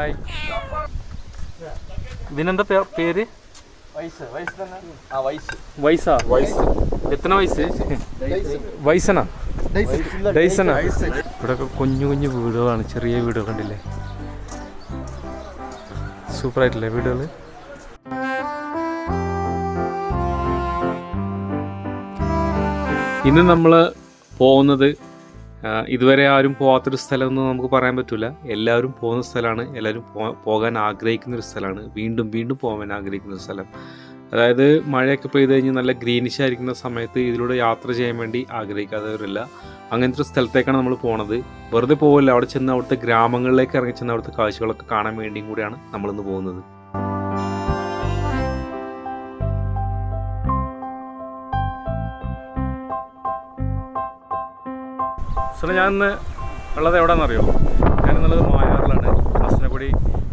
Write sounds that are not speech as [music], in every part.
Hi ഇതിനെന്താ പേര്? വയസ്സ് എത്ര വയസ്സ്? വയസ്സനാ? ഡൈസനാ ഇവിടെ കുഞ്ഞു കുഞ്ഞു വീടുകളാണ്. ചെറിയ വീടുകൾ കണ്ടില്ലേ? സൂപ്പർ ആയിട്ടില്ലേ വീടുകൾ ഇന്ന് നമ്മൾ പോകുന്നത് ഇതുവരെ ആരും പോകാത്തൊരു സ്ഥലമെന്ന് നമുക്ക് പറയാൻ പറ്റില്ല എല്ലാവരും പോകുന്ന സ്ഥലമാണ്. എല്ലാവരും പോകാൻ ആഗ്രഹിക്കുന്ന ഒരു സ്ഥലമാണ്. വീണ്ടും വീണ്ടും പോകാൻ ആഗ്രഹിക്കുന്ന ഒരു സ്ഥലം. അതായത് മഴയൊക്കെ പെയ്ത് കഴിഞ്ഞ് നല്ല ഗ്രീനിഷ് ആയിരിക്കുന്ന സമയത്ത് ഇതിലൂടെ യാത്ര ചെയ്യാൻ വേണ്ടി ആഗ്രഹിക്കാത്തവരില്ല. അങ്ങനത്തെ ഒരു സ്ഥലത്തേക്കാണ് നമ്മൾ പോണത്. വെറുതെ പോകില്ല അവിടെ ചെന്ന് അവിടുത്തെ ഗ്രാമങ്ങളിലേക്ക് ഇറങ്ങി ചെന്ന് അവിടുത്തെ കാഴ്ചകളൊക്കെ കാണാൻ വേണ്ടിയും കൂടിയാണ് നമ്മളിന്ന് പോകുന്നത്. സാറേ ഞാൻ ഇന്ന് ഉള്ളത് എവിടെയാണെന്നറിയോ ഞാനെന്നുള്ളത് മായാറിലാണ്. മസനഗുടി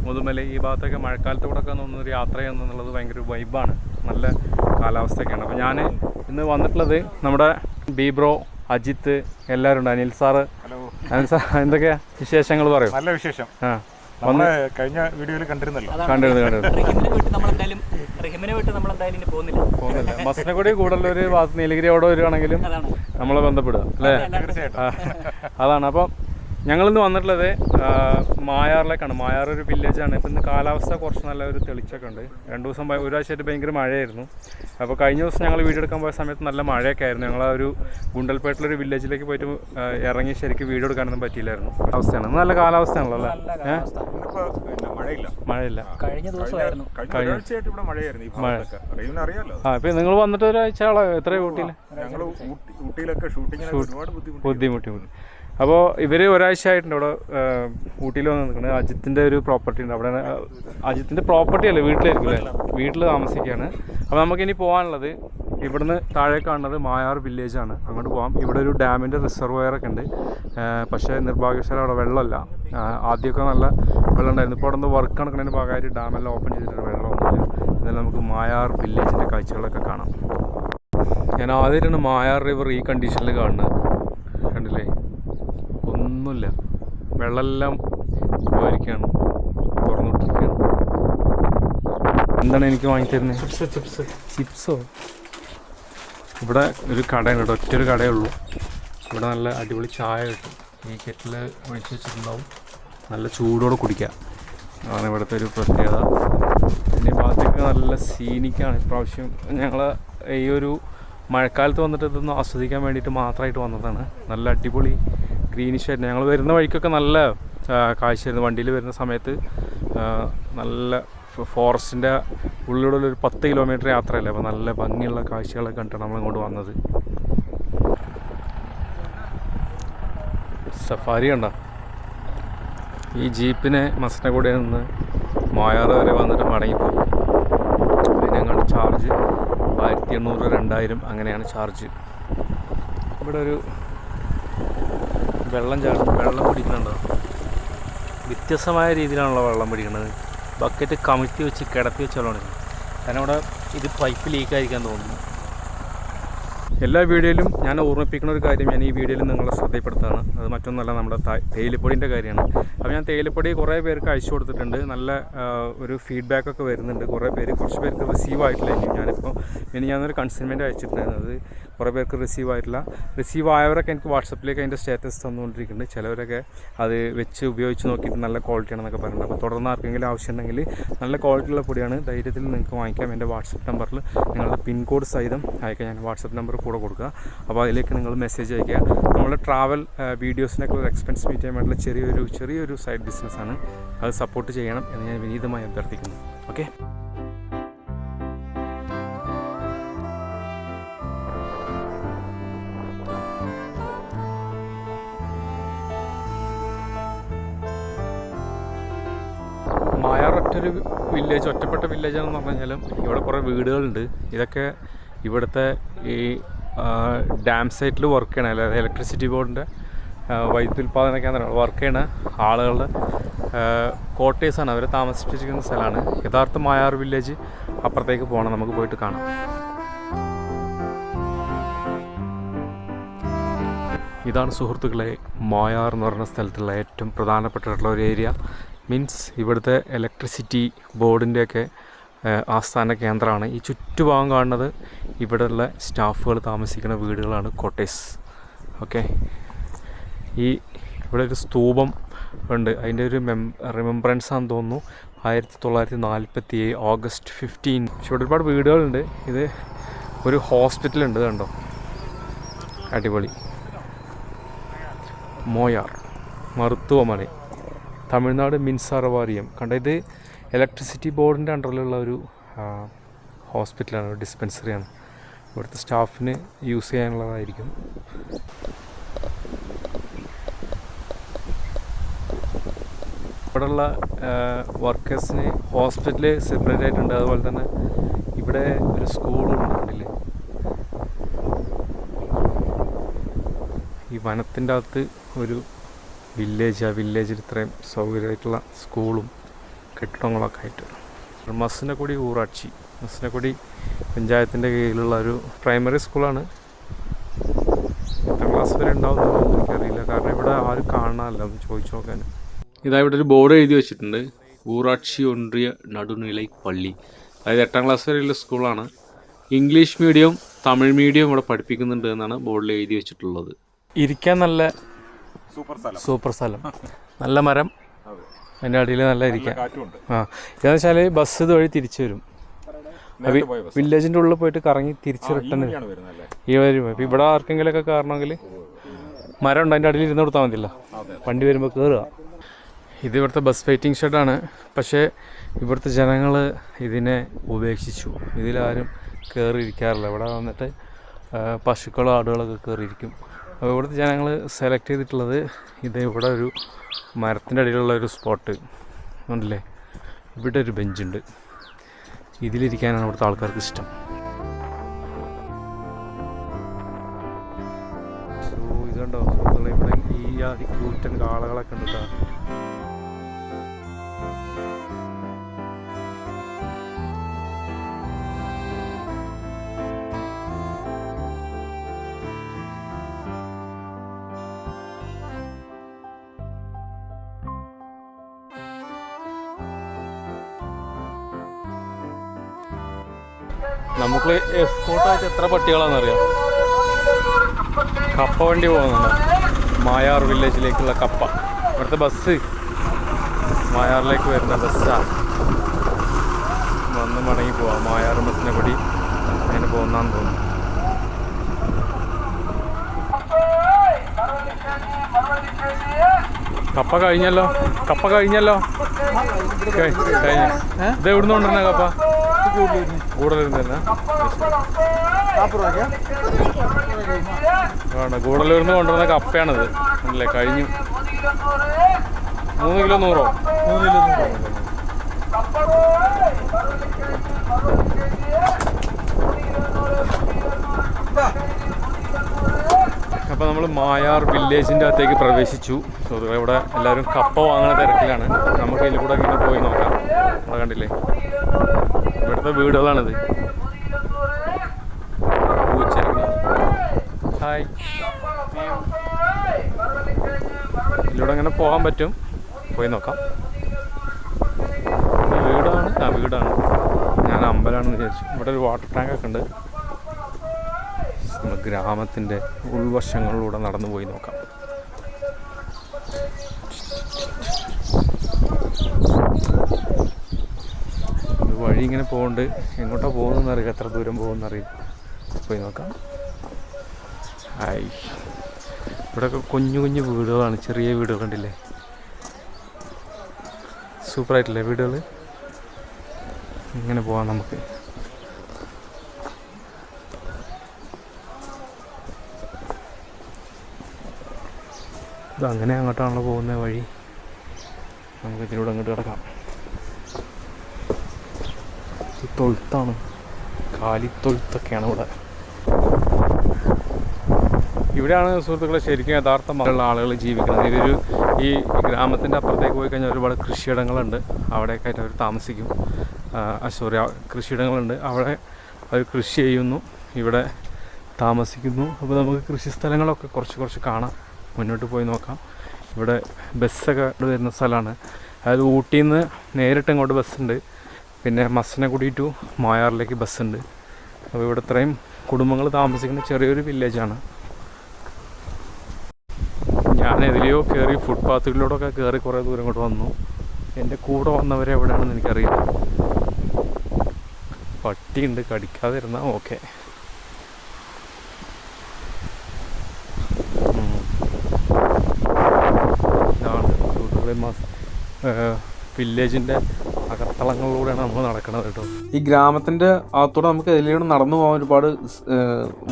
മുതുമല ഈ ഭാഗത്തൊക്കെ മഴക്കാലത്ത് കൂടെ ഒക്കെ ഒന്ന് ഒരു യാത്ര ചെയ്യുന്നുള്ളത് ഭയങ്കര വൈബാണ്. നല്ല കാലാവസ്ഥയൊക്കെയാണ്. അപ്പോൾ ഞാൻ ഇന്ന് വന്നിട്ടുള്ളത് നമ്മുടെ ബീബ്രോ അജിത്ത് എല്ലാവരും ഉണ്ട് Anil sir. Hello. Anil sir എന്തൊക്കെയാ വിശേഷങ്ങൾ പറയും? നല്ല വിശേഷം. ആ. നമ്മൾ കഴിഞ്ഞ വീഡിയോയിൽ കണ്ടിരുന്നല്ലോ. കണ്ടിരുന്നു കണ്ടിരുന്നു. ബസ്സിനെ കൂടി നമ്മൾ എന്തായാലും റഹിമിനെ വിട്ട് നമ്മൾ എന്തായാലും ഇനി പോകുന്നില്ല. പോകുന്നില്ല. മസനഗുടി കൂടുതൽ ഒരു ഭാഗത്ത് നീലഗിരി അവിടെ വരുവാണെങ്കിലും അതാണ്. നമ്മളെ ബന്ധപ്പെടുക അല്ലേ? തീർച്ചയായിട്ടും. അതാണ്. അപ്പം ഞങ്ങളിന്ന് വന്നിട്ടുള്ളത് മായാറിലേക്കാണ്. മായാർ ഒരു വില്ലേജാണ് ഇപ്പം ഇന്ന് കാലാവസ്ഥ കുറച്ച് നല്ല ഒരു തെളിച്ചൊക്കെ ഉണ്ട്. രണ്ട് ദിവസം ഒരു ഒരാഴ്ചയായിട്ട് ഭയങ്കര മഴയായിരുന്നു. അപ്പോൾ കഴിഞ്ഞ ദിവസം ഞങ്ങൾ വീഡിയോ എടുക്കാൻ പോയ സമയത്ത് നല്ല മഴയൊക്കെ ആയിരുന്നു. ഞങ്ങൾ ആ ഒരു ഗുണ്ടൽപേട്ടിലൊരു വില്ലേജിലേക്ക് പോയിട്ട് ഇറങ്ങി ശരിക്കും വീഡിയോ എടുക്കാനൊന്നും പറ്റിയില്ലായിരുന്നു. അവസ്ഥയാണ്. നല്ല കാലാവസ്ഥയാണല്ലോ അല്ലേ? മഴയില്ല. മഴയില്ല. കഴിഞ്ഞ ദിവസമായിരുന്നു. ആ ഇപ്പം നിങ്ങൾ വന്നിട്ട് ഒരാഴ്ച എത്ര ഊട്ടിയിൽ ഞങ്ങൾ ഊട്ടിയിലൊക്കെ ഷൂട്ടിങ്ങിന് ഒരുപാട് ബുദ്ധിമുട്ട് ബുദ്ധിമുട്ടി ബുദ്ധി അപ്പോൾ ഇവർ ഒരാഴ്ച ആയിട്ടുണ്ട് ഇവിടെ ഊട്ടിയിൽ വന്ന് നിൽക്കുന്നത് അജിത്തിന്റെ ഒരു പ്രോപ്പർട്ടി ഉണ്ട്. അവിടെ അജിത്തിന്റെ പ്രോപ്പർട്ടി അല്ലേ വീട്ടിലായിരിക്കും അല്ലേ? വീട്ടിൽ താമസിക്കുകയാണ്. അപ്പോൾ നമുക്കിനി പോകാനുള്ളത് ഇവിടുന്ന് താഴെ കാണുന്നത് മായാർ വില്ലേജാണ് അങ്ങോട്ട് പോകാം ഇവിടെ ഒരു ഡാമിന്റെ റിസർവയറൊക്കെ ഉണ്ട്. പക്ഷേ നിർഭാഗ്യവശാൽ അവിടെ വെള്ളമല്ല. ആദ്യമൊക്കെ നല്ല വെള്ളം ഉണ്ടായിരുന്നു. ഇപ്പോൾ അവിടെ നിന്ന് വർക്ക് നടക്കുന്നതിന് ഭാഗമായിട്ട് ഡാമെല്ലാം ഓപ്പൺ ചെയ്തിട്ട് വെള്ളമൊന്നുമില്ല എന്നാലും നമുക്ക് മായാർ വില്ലേജിന്റെ കാഴ്ചകളൊക്കെ കാണാം. ഞാൻ ആദ്യമായിട്ടാണ് മായാർ റിവർ ഈ കണ്ടീഷനിൽ കാണുന്നത്. കണ്ടില്ലേ? ഒന്നുമില്ല. വെള്ളമെല്ലാം പോയിരിക്കുകയാണ്. തുറന്നുവിട്ടിരിക്കുകയാണ് എന്താണ് എനിക്ക് വാങ്ങിത്തരുന്നത് ചിപ്സ് ചിപ്സ്. ചിപ്സോ? ഇവിടെ ഒരു കടയാണ് കേട്ടോ. ഒറ്റ ഒരു കടയേ ഉള്ളൂ. ഇവിടെ നല്ല അടിപൊളി ചായ കിട്ടും. ഈ കെറ്റിൽ ഒഴിച്ച് വെച്ചിട്ടുണ്ടാവും. നല്ല ചൂടോടെ കുടിക്കാം. അതാണ് ഇവിടുത്തെ ഒരു പ്രത്യേകത. പിന്നെ ഭാഗത്തേക്ക് നല്ല സീനിക്കാണ്. ഇപ്രാവശ്യം ഞങ്ങൾ ഈ ഒരു മഴക്കാലത്ത് വന്നിട്ട് ഇതൊന്ന് ആസ്വദിക്കാൻ വേണ്ടിയിട്ട് മാത്രമായിട്ട് വന്നതാണ്. നല്ല അടിപൊളി ഗ്രീനിഷ് ആയിരുന്നു ഞങ്ങൾ വരുന്ന വഴിക്കൊക്കെ നല്ല കാഴ്ചയായിരുന്നു വണ്ടിയിൽ വരുന്ന സമയത്ത് നല്ല ഫോറസ്റ്റിന്റെ ഉള്ളിലൂടെ ഒരു പത്ത് കിലോമീറ്റർ യാത്രയല്ലേ? അപ്പോൾ നല്ല ഭംഗിയുള്ള കാഴ്ചകളൊക്കെ കണ്ടിട്ടാണ് നമ്മൾ ഇങ്ങോട്ട് വന്നത്. സഫാരി കണ്ട? ഈ ജീപ്പിനെ മസനഗുഡിയിൽ നിന്ന് മായാറ് വരെ വന്നിട്ട് മടങ്ങിപ്പോകും ഞങ്ങൾ ചാർജ് ആയിരത്തി എണ്ണൂറ് രണ്ടായിരം അങ്ങനെയാണ് ചാർജ്. ഇവിടെ ഒരു വെള്ളം ചാടും വെള്ളം പിടിക്കുന്നുണ്ടോ വ്യത്യസ്തമായ രീതിയിലാണല്ലോ വെള്ളം പിടിക്കുന്നത് ബക്കറ്റ് കമിഴ്ത്തി വെച്ച് കിടത്തി വെച്ച് കാരണം ഇവിടെ ഇത് പൈപ്പ് ലീക്കായിരിക്കാൻ തോന്നുന്നു. എല്ലാ വീഡിയോയിലും ഞാൻ ഓർമ്മിപ്പിക്കുന്ന ഒരു കാര്യം ഞാൻ ഈ വീഡിയോയിൽ നിങ്ങളെ ശ്രദ്ധപ്പെടുത്താണ് അത് മറ്റൊന്നല്ല നമ്മുടെ തേയിലപ്പൊടിന്റെ കാര്യമാണ്. അപ്പോൾ ഞാൻ തേയിലപ്പൊടി കുറേ പേർക്ക് അയച്ചു കൊടുത്തിട്ടുണ്ട്. നല്ല ഒരു ഫീഡ്ബാക്കൊക്കെ വരുന്നുണ്ട്. കുറേ പേര് കുറച്ച് പേർക്ക് റിസീവ് ആയിട്ടില്ല ഞാനിപ്പോൾ ഇനി ഞാനൊരു കൺസൈൻമെന്റ് അയച്ചിട്ടുണ്ടായിരുന്നു. അത് കുറേ പേർക്ക് റിസീവ് ആയിട്ടില്ല. റിസീവ് ആയവരൊക്കെ എനിക്ക് വാട്സപ്പിലേക്ക് അതിന്റെ സ്റ്റാറ്റസ് തന്നുകൊണ്ടിരിക്കുന്നുണ്ട്. ചിലവരൊക്കെ അത് വെച്ച് ഉപയോഗിച്ച് നോക്കിയിട്ട് നല്ല ക്വാളിറ്റി ആണെന്നൊക്കെ പറയുന്നുണ്ട്. അപ്പോൾ തുടർന്ന് ആർക്കെങ്കിലും ആവശ്യം ആവശ്യമുണ്ടെങ്കിൽ നല്ല ക്വാളിറ്റിയുള്ള പൊടിയാണ് ധൈര്യത്തിൽ നിങ്ങൾക്ക് വാങ്ങിക്കാം. എന്റെ വാട്സപ്പ് നമ്പറിൽ നിങ്ങളുടെ പിൻകോഡ് സഹിതം അയക്കാം. ഞാൻ വാട്സപ്പ് നമ്പർ കൂടെ കൊടുക്കുക. അപ്പോൾ അതിലേക്ക് നിങ്ങൾ മെസ്സേജ് അയക്കുക നമ്മുടെ ട്രാവൽ വീഡിയോസിനൊക്കെ ഒരു എക്സ്പെൻസ് മീറ്റ് ചെയ്യാൻ വേണ്ടിയുള്ള ചെറിയൊരു ചെറിയൊരു സൈഡ് ബിസിനസ്സാണ് അത് സപ്പോർട്ട് ചെയ്യണം എന്ന് ഞാൻ വിനീതമായി അഭ്യർത്ഥിക്കുന്നു. ഓക്കെ മായാർ ഒറ്റൊരു വില്ലേജ് ഒറ്റപ്പെട്ട വില്ലേജാണെന്ന് പറഞ്ഞു കഴിഞ്ഞാലും ഇവിടെ കുറേ വീടുകളുണ്ട്. ഇതൊക്കെ ഇവിടുത്തെ ഈ ഡാം സൈറ്റിൽ വർക്ക് ചെയ്യണ അതായത് ഇലക്ട്രിസിറ്റി ബോർഡിന്റെ വൈദ്യുതി ഉൽപ്പാദന കേന്ദ്രം വർക്ക് ചെയ്യണ ആളുകളുടെ കോട്ടേഴ്സാണ് അവർ താമസിപ്പിച്ചിരിക്കുന്ന സ്ഥലമാണ്. യഥാർത്ഥ മായാർ വില്ലേജ് അപ്പുറത്തേക്ക് പോകണം. നമുക്ക് പോയിട്ട് കാണാം. ഇതാണ് സുഹൃത്തുക്കളെ മായാർ എന്ന് പറയുന്ന സ്ഥലത്തുള്ള ഏറ്റവും പ്രധാനപ്പെട്ടിട്ടുള്ള ഒരു ഏരിയ മീൻസ് ഇവിടുത്തെ ഇലക്ട്രിസിറ്റി ബോർഡിന്റെയൊക്കെ ആസ്ഥാന കേന്ദ്രമാണ്. ഈ ചുറ്റുഭാഗം കാണുന്നത് ഇവിടെയുള്ള സ്റ്റാഫുകൾ താമസിക്കുന്ന വീടുകളാണ് കോട്ടേഴ്സ് ഓക്കെ ഈ ഇവിടെ ഒരു സ്തൂപം ഉണ്ട്. അതിന്റെ ഒരു മെം റിമെമ്പറൻസ് ആണെന്ന് തോന്നുന്നു. ആയിരത്തി തൊള്ളായിരത്തി നാൽപ്പത്തി ഏഴ് ഓഗസ്റ്റ് ഫിഫ്റ്റീൻ പക്ഷെ ഇവിടെ ഒരുപാട് വീടുകളുണ്ട്. ഇത് ഒരു ഹോസ്പിറ്റലുണ്ട് കണ്ടോ? അടിപൊളി. മോയാർ. മറുത്തുവമല തമിഴ്നാട് മിൻസാറവാറിയം കണ്ട ഇത് ഇലക്ട്രിസിറ്റി ബോർഡിന്റെ അണ്ടറിലുള്ള ഒരു ഹോസ്പിറ്റലാണ് ഒരു ഡിസ്പെൻസറിയാണ് ഇവിടുത്തെ സ്റ്റാഫിന് യൂസ് ചെയ്യാനുള്ളതായിരിക്കും. ഇവിടെയുള്ള വർക്കേഴ്സിന് ഹോസ്പിറ്റൽ സെപ്പറേറ്റ് ആയിട്ടുണ്ട്. അതുപോലെ തന്നെ ഇവിടെ ഒരു സ്കൂളും കണ്ടില്ലേ ഈ വനത്തിന്റെ അകത്ത് ഒരു വില്ലേജ് ആ വില്ലേജിൽ ഇത്രയും സൗകര്യമായിട്ടുള്ള സ്കൂളും കെട്ടിടങ്ങളൊക്കെ ആയിട്ട്. മസ്സിനക്കുടി ഊറാച്ചി. മസ്സിനക്കുടി പഞ്ചായത്തിന്റെ കീഴിലുള്ള ഒരു പ്രൈമറി സ്കൂളാണ് എത്ര ക്ലാസ് വരെ ഉണ്ടാവുന്നതെന്ന് എനിക്കറിയില്ല. കാരണം ഇവിടെ ആരും കാണാനല്ല. ഒന്ന് ചോദിച്ചു നോക്കാൻ. ഇതാ ഇവിടെ ഒരു ബോർഡ് എഴുതി വെച്ചിട്ടുണ്ട്. ഊറാക്ഷി ഒൻറിയ നടുനിലൈ പള്ളി. അതായത് എട്ടാം ക്ലാസ് വരെയുള്ള സ്കൂളാണ് ഇംഗ്ലീഷ് മീഡിയം തമിഴ് മീഡിയം ഇവിടെ പഠിപ്പിക്കുന്നുണ്ട് എന്നാണ് ബോർഡിൽ എഴുതി വെച്ചിട്ടുള്ളത്. ഇരിക്കാൻ നല്ല സൂപ്പർ സ്ഥലം. നല്ല മരം. അതെ. അതിന്റെ അടിയിൽ നല്ല ഇരിക്കാം. ആ. ഇതെന്ന് വെച്ചാൽ ബസ് ഇതുവഴി തിരിച്ചു വരും. വില്ലേജിന്റെ ഉള്ളിൽ പോയിട്ട് കറങ്ങി തിരിച്ചു റിട്ടേൺ ഈ വരും. ഇപ്പം ഇവിടെ ആർക്കെങ്കിലുമൊക്കെ കയറണമെങ്കിൽ മരം ഉണ്ട് അതിന്റെ അടിയിൽ ഇരുന്ന് കൊടുത്താൽ മതിയല്ലോ. വണ്ടി വരുമ്പോൾ കയറുക ഇത് ഇവിടുത്തെ ബസ് വെയിറ്റിംഗ് ഷെഡാണ് പക്ഷേ ഇവിടുത്തെ ജനങ്ങൾ ഇതിനെ ഉപേക്ഷിച്ചു. ഇതിലാരും കയറിയിരിക്കാറില്ല ഇവിടെ വന്നിട്ട് പശുക്കളും ആടുകളൊക്കെ കയറിയിരിക്കും അപ്പോൾ ഇവിടുത്തെ ജനങ്ങൾ സെലക്ട് ചെയ്തിട്ടുള്ളത് ഇത് ഇവിടെ ഒരു മരത്തിന്റെ അടിയിലുള്ള ഒരു സ്പോട്ട് ഉണ്ടല്ലേ ഇവിടെ ഒരു ബെഞ്ചുണ്ട് ഇതിലിരിക്കാനാണ് ഇവിടുത്തെ ആൾക്കാർക്ക് ഇഷ്ടം. ഇതുണ്ടോ? ഇവിടെ ഈ കൂറ്റൻ കാളകളൊക്കെ ഉണ്ട് കേട്ടോ. നമുക്ക് എസ്കോട്ടായിട്ട് എത്ര പട്ടികളാണെന്നറിയാം? കപ്പ വണ്ടി പോകുന്നുണ്ട്. മായാർ വില്ലേജിലേക്കുള്ള കപ്പ. ഇവിടുത്തെ ബസ് മായാറിലേക്ക് വരുന്ന ബസ്സാണ് വന്ന് മടങ്ങി പോവാം. മായാർ ബസ്സിനെ കൂടി അതിന് പോകുന്നാന്ന് തോന്നുന്നു. കപ്പ കഴിഞ്ഞല്ലോ? കപ്പ കഴിഞ്ഞല്ലോ? കഴിഞ്ഞു. ഇത് എവിടുന്ന് കൊണ്ടുവരുന്ന കപ്പ? കൂടുതലിരുന്ന് തന്നെ. കൊണ്ടുവന്ന കപ്പയാണിത്. അല്ലേ കഴിഞ്ഞു. മൂന്ന് കിലോ നൂറോ? മൂന്ന് കിലോ നൂറോ അപ്പോൾ നമ്മൾ മായാർ വില്ലേജിന്റെ അകത്തേക്ക് പ്രവേശിച്ചു. സുഹൃത്തുക്കളെ ഇവിടെ എല്ലാവരും കപ്പ വാങ്ങുന്ന തിരക്കിലാണ്. നമുക്ക് ഇതിൽ കൂടെ ഇങ്ങനെ പോയി നോക്കാം. അവിടെ കണ്ടില്ലേ? ഇവിടുത്തെ വീടുകളാണിത്. ഹായ്. ഇതിലൂടെ അങ്ങനെ പോകാൻ പറ്റും? പോയി നോക്കാം. വീടാണ്. ആ വീടാണ്. ഞാൻ അമ്പലമാണെന്ന് വിചാരിച്ചു. ഇവിടെ ഒരു വാട്ടർ ടാങ്ക് ഒക്കെ ഉണ്ട്. നമ്മുടെ ഗ്രാമത്തിന്റെ ഉൾവശങ്ങളിലൂടെ നടന്നു പോയി നോക്കാം. വഴി ഇങ്ങനെ പോകുന്നുണ്ട് എങ്ങോട്ടാ പോകുന്നതെന്ന് അറിയില്ല. എത്ര ദൂരം പോകുമെന്ന് അറിയില്ല. പോയി നോക്കാം. ആയി ഇവിടെയൊക്കെ കുഞ്ഞു കുഞ്ഞു വീടുകളാണ്. ചെറിയ വീടുകൾ ഉണ്ടല്ലേ സൂപ്പറായിട്ടില്ലേ വീടുകൾ? ഇങ്ങനെ പോവാം നമുക്ക്. ഇത് അങ്ങനെ അങ്ങോട്ടാണല്ലോ പോകുന്ന വഴി. നമുക്ക് ഇതിലൂടെ അങ്ങോട്ട് കിടക്കാം ഇത് തൊഴുത്താണ് കാലിത്തൊഴുത്തൊക്കെയാണ് ഇവിടെ. ഇവിടെയാണ് സുഹൃത്തുക്കളെ ശരിക്കും യഥാർത്ഥ മകളുള്ള ആളുകൾ ജീവിക്കുന്നത്. ഇതൊരു ഈ ഗ്രാമത്തിന്റെ അപ്പുറത്തേക്ക് പോയി കഴിഞ്ഞാൽ ഒരുപാട് കൃഷിയിടങ്ങളുണ്ട്. അവിടെയൊക്കെ ആയിട്ട് അവർ താമസിക്കും. സോറി കൃഷിയിടങ്ങളുണ്ട്. അവിടെ അവർ കൃഷി ചെയ്യുന്നു. ഇവിടെ താമസിക്കുന്നു. അപ്പോൾ നമുക്ക് കൃഷി സ്ഥലങ്ങളൊക്കെ കുറച്ച് കുറച്ച് കാണാം. മുന്നോട്ട് പോയി നോക്കാം. ഇവിടെ ബസ്സൊക്കെ വരുന്ന സ്ഥലമാണ്. അതായത് ഊട്ടിയിൽ നിന്ന് നേരിട്ട് ഇങ്ങോട്ട് ബസ്സുണ്ട്. പിന്നെ മസനഗുഡി ടു മായാറിലേക്ക് ബസ്സുണ്ട്. അപ്പോൾ ഇവിടെ ഇത്രയും കുടുംബങ്ങൾ താമസിക്കുന്ന ചെറിയൊരു വില്ലേജാണ്. ഞാൻ എതിലെയോ കയറി ഫുട്പാത്തുകളിലൂടെയൊക്കെ കയറി കുറേ ദൂരം ഇങ്ങോട്ട് വന്നു. എന്റെ കൂടെ വന്നവരെ എവിടെയാണെന്ന് എനിക്കറിയില്ല. പട്ടിയുണ്ട് കടിക്കാതിരുന്നാൽ ഓക്കെ. വില്ലേജിന്റെ അകത്തളങ്ങളിലൂടെയാണ് നമ്മൾ നടക്കുന്നത് കേട്ടോ. ഈ ഗ്രാമത്തിന്റെ അകത്തൂടെ നമുക്ക് ഇതിലൂടെ നടന്നു പോകാൻ ഒരുപാട്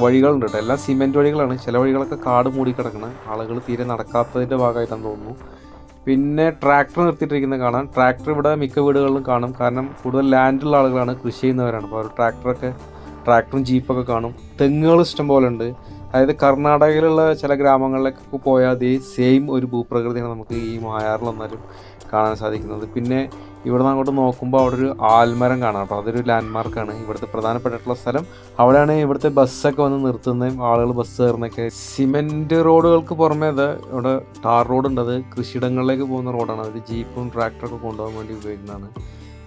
വഴികളുണ്ട് കേട്ടോ. എല്ലാം സിമെന്റ് വഴികളാണ്. ചില വഴികളൊക്കെ കാട് മൂടി കിടക്കുന്നത് ആളുകൾ തീരെ നടക്കാത്തതിന്റെ ഭാഗമായിട്ടാണ് തോന്നുന്നു. പിന്നെ ട്രാക്ടർ നിർത്തിയിട്ടിരിക്കുന്നത് കാണാം. ട്രാക്ടർ ഇവിടെ മിക്ക വീടുകളിലും കാണും. കാരണം കൂടുതൽ ലാൻഡുള്ള ആളുകളാണ് കൃഷി ചെയ്യുന്നവരാണ്. അപ്പോൾ അവർ ട്രാക്ടറൊക്കെ ട്രാക്ടറും ജീപ്പൊക്കെ കാണും. തെങ്ങുകൾ ഇഷ്ടം പോലെ ഉണ്ട്. അതായത് കർണാടകയിലുള്ള ചില ഗ്രാമങ്ങളിലേക്കൊക്കെ പോയാൽ അതേ സെയിം ഒരു ഭൂപ്രകൃതിയാണ് നമുക്ക് ഈ മായാറിൽ വന്നാലും കാണാൻ സാധിക്കുന്നത്. പിന്നെ ഇവിടെ നിന്ന് അങ്ങോട്ട് നോക്കുമ്പോൾ അവിടെ ഒരു ആൽമരം കാണാം കേട്ടോ. അതൊരു ലാൻഡ് മാർക്കാണ് ഇവിടുത്തെ പ്രധാനപ്പെട്ടിട്ടുള്ള സ്ഥലം. അവിടെയാണ് ഇവിടുത്തെ ബസ്സൊക്കെ വന്ന് നിർത്തുന്നതും ആളുകൾ ബസ് കയറുന്നൊക്കെ സിമെന്റ് റോഡുകൾക്ക് പുറമേ അത് ഇവിടെ ടാർ റോഡ് ഉണ്ട്. അത് കൃഷിയിടങ്ങളിലേക്ക് പോകുന്ന റോഡാണ് അതിൽ ജീപ്പും ട്രാക്ടറൊക്കെ കൊണ്ടുപോകാൻ വേണ്ടി ഉപയോഗിക്കുന്നതാണ്.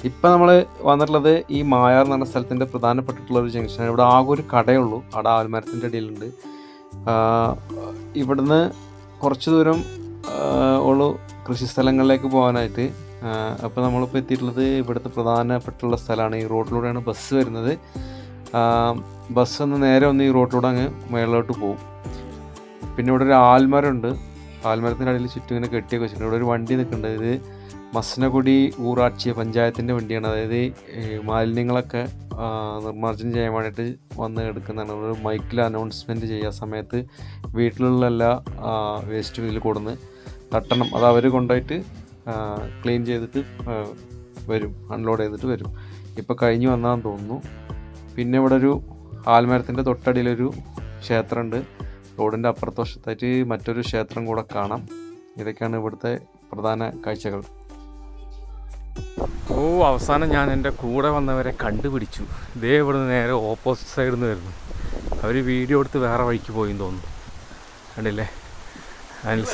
ഇപ്പം നമ്മൾ വന്നിട്ടുള്ളത് ഈ മായാർ എന്ന പറഞ്ഞ സ്ഥലത്തിന്റെ പ്രധാനപ്പെട്ടിട്ടുള്ള ഒരു ജംഗ്ഷനാണ് ഇവിടെ ആകെ ഒരു കടയുള്ളൂ. അവിടെ ആൽമരത്തിന്റെ ഇടയിലുണ്ട് ഇവിടുന്ന് കുറച്ച് ദൂരം ഉള്ളു കൃഷി സ്ഥലങ്ങളിലേക്ക് പോകാനായിട്ട്. അപ്പോൾ നമ്മളിപ്പോൾ എത്തിയിട്ടുള്ളത് ഇവിടുത്തെ പ്രധാനപ്പെട്ടുള്ള സ്ഥലമാണ്. ഈ റോഡിലൂടെയാണ് ബസ് വരുന്നത്. ബസ് ഒന്ന് നേരെ ഒന്ന് ഈ റോഡിലൂടെ അങ്ങ് മേളിലോട്ട് പോകും പിന്നെ ഇവിടെ ഒരു ആൽമരമുണ്ട്. ആൽമരത്തിന്റെ അടിയിൽ ചുറ്റും ഇങ്ങനെ കെട്ടിയൊക്കെ വെച്ചിട്ടുണ്ട്. ഇവിടെ ഒരു വണ്ടി നിൽക്കുന്നുണ്ട്. ഇത് മസ്നകുടി ഊറാட்சி പഞ്ചായത്തിന്റെ വണ്ടിയാണ്. അതായത് മാലിന്യങ്ങളൊക്കെ നിർമ്മാർജനം ചെയ്യാൻ വേണ്ടിയിട്ട് വന്ന് എടുക്കുന്നതാണ്. ഒരു മൈക്കിൽ അനൗൺസ്മെന്റ് ചെയ്യുക. സമയത്ത് വീട്ടിലുള്ള എല്ലാ വേസ്റ്റ് ഇതിൽ കൊടുന്ന് തട്ടണം. അത് അവർ കൊണ്ടുപോയിട്ട് ക്ലീൻ ചെയ്തിട്ട് വരും. അൺലോഡ് ചെയ്തിട്ട് വരും. ഇപ്പോൾ കഴിഞ്ഞ് വന്നാന്ന് തോന്നുന്നു. പിന്നെ ഇവിടെ ഒരു ആൽമരത്തിന്റെ തൊട്ടടിയിലൊരു ക്ഷേത്രമുണ്ട് റോഡിന്റെ അപ്പുറത്തെ വശത്തായിട്ട് മറ്റൊരു ക്ഷേത്രം കൂടെ കാണാം. ഇതൊക്കെയാണ് ഇവിടുത്തെ പ്രധാന കാഴ്ചകൾ. ഓ അവസാനം ഞാൻ എന്റെ കൂടെ വന്നവരെ കണ്ടുപിടിച്ചു. ഇതേ ഇവിടുന്ന് നേരെ ഓപ്പോസിറ്റ് സൈഡിൽ നിന്ന് വരുന്നു. അവർ വീഡിയോ എടുത്ത് വേറെ വഴിക്ക് പോയി തോന്നുന്നു. കണ്ടില്ലേ? അനിൽ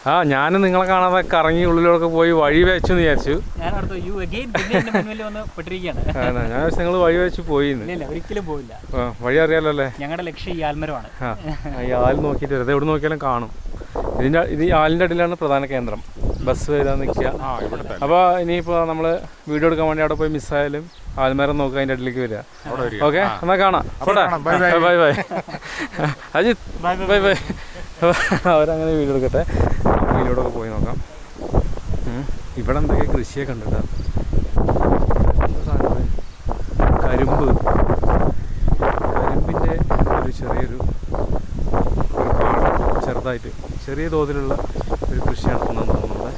ആ ഞാൻ നിങ്ങളെ കാണാതെ കറങ്ങി ഉള്ളിലൊക്കെ പോയി വഴി വെച്ചു വിചാരിച്ചു. ഞാൻ നിങ്ങൾ വഴി വെച്ച് പോയി ഇല്ല ഇല്ല ഒരിക്കലും പോവില്ല. ആ, വഴി അറിയാലോ അല്ലേ? ഞങ്ങളുടെ ലക്ഷ്യം ഈ ആൽമരമാണ്. ഈ ആൽ നോക്കിയിട്ട് എവിടെ നോക്കിയാലും കാണും. ഇതിന്റെ ഇത് ഈ ആലിന്റെ അടിയിലാണ് പ്രധാന കേന്ദ്രം. ബസ് വരാൻ നിൽക്കുക ആ ഇനിയിപ്പോ അപ്പോൾ ഇനിയിപ്പോൾ നമ്മൾ വീഡിയോ എടുക്കാൻ വേണ്ടി അവിടെ പോയി മിസ്സായാലും ആൽമരം നോക്കുക അതിന്റെ അടിയിലേക്ക് വരിക. ഓക്കെ എന്നാ എന്നാൽ കാണാം. Bye. Bye. Bye [laughs] Ajith bye. Bye. അവരങ്ങനെ വീഡിയോ എടുക്കട്ടെ. വീഡിയോടെ ഒക്കെ പോയി നോക്കാം. ഇവിടെ എന്തൊക്കെ കൃഷിയൊക്കെ ഉണ്ട്? കരിമ്പ്. കരിമ്പിന്റെ ഒരു ചെറിയൊരു ഒരു പാടം ചെറുതായിട്ട് ചെറിയ തോതിലുള്ള ഒരു കൃഷി നടത്തുന്നതെന്ന് തോന്നുന്നത്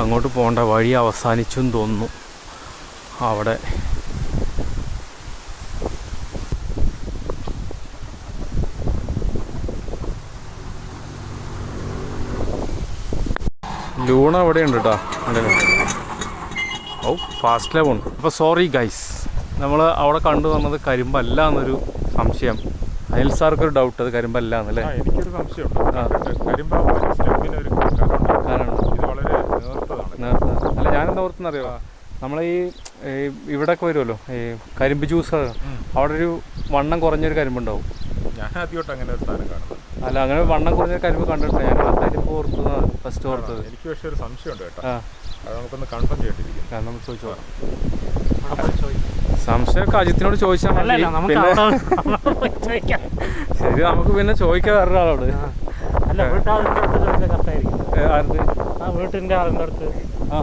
അങ്ങോട്ട് പോകേണ്ട വഴി അവസാനിച്ചു എന്ന് തോന്നുന്നു. അവിടെ ലൂണ അവിടെ ഉണ്ട് കേട്ടോ ഓ ഫാസ്റ്റിലെ പോണു. അപ്പോൾ സോറി ഗൈസ് നമ്മൾ അവിടെ കണ്ടു വന്നത് കരിമ്പല്ല എന്നൊരു സംശയം. അനിൽ സാർക്ക് ഒരു ഡൗട്ട് അത് കരിമ്പല്ല എന്നല്ലേ? എനിക്കൊരു അല്ല ഞാനെന്താ ഓർത്തെന്നറിയോ നമ്മളെ ഈ ഈ ഇവിടെയൊക്കെ വരുമല്ലോ ഈ കരിമ്പ് ജ്യൂസ് അവിടെ ഒരു വണ്ണം കുറഞ്ഞൊരു കരിമ്പുണ്ടാവും. ഞാൻ ആദ്യമായിട്ട് അങ്ങനെ ഒരു സാധനം കാണുന്നത്. അല്ല അങ്ങനെ വണ്ണം കുറഞ്ഞ കരിമ്പ് കണ്ടിട്ട് ഞാൻ ആ കരിമ്പ് ഓർത്തതാണ് ഫസ്റ്റ് ഓർത്തത്. എനിക്ക് പക്ഷേ ഒരു സംശയമുണ്ട് കേട്ടോ. അത് നമുക്കൊന്ന് കൺഫേം ചെയ്തിരിക്കും നമുക്ക് ചോദിച്ചോ നോക്കാം. സംശയമൊക്കെ അജിത്തിനോട് ചോദിച്ചാൽ മതി. നമുക്ക് പിന്നെ ചോദിക്കാം. ശരി നമുക്ക് പിന്നെ ചോദിക്കാം വേറൊരാളോട്. അല്ല വീട്ടാളിന്റെ അടുത്ത് ചോദിച്ചാൽ കറക്റ്റായിരിക്കും ആ വീട്ടിന്റെ ആളുടെ അടുത്ത്. ആ.